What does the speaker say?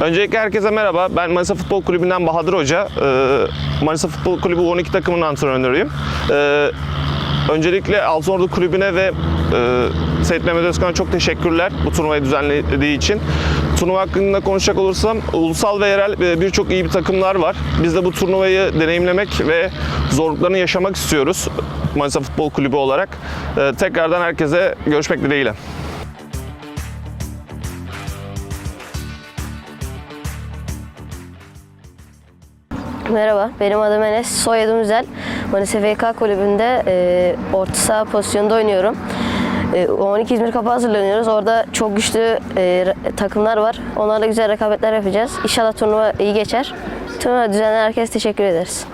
Öncelikle herkese merhaba. Ben Manisa Futbol Kulübü'nden Bahadır Hoca. Ee, Manisa Futbol Kulübü 12 takımının antrenörüyüm. Ee, öncelikle Altınordu Kulübü'ne ve e, Seyit Mehmet Özkan'a çok teşekkürler bu turnuvayı düzenlediği için. Turnuva hakkında konuşacak olursam ulusal ve yerel e, birçok iyi bir takımlar var. Biz de bu turnuvayı deneyimlemek ve zorluklarını yaşamak istiyoruz Manisa Futbol Kulübü olarak. Ee, tekrardan herkese görüşmek dileğiyle. Merhaba, benim adım Enes, soyadım Üzel. Manisa FK kulübünde e, orta saha pozisyonda oynuyorum. E, 12 İzmir Kapı hazırlanıyoruz. Orada çok güçlü e, takımlar var. Onlarla güzel rekabetler yapacağız. İnşallah turnuva iyi geçer. Turnuva düzenleyen herkese teşekkür ederiz.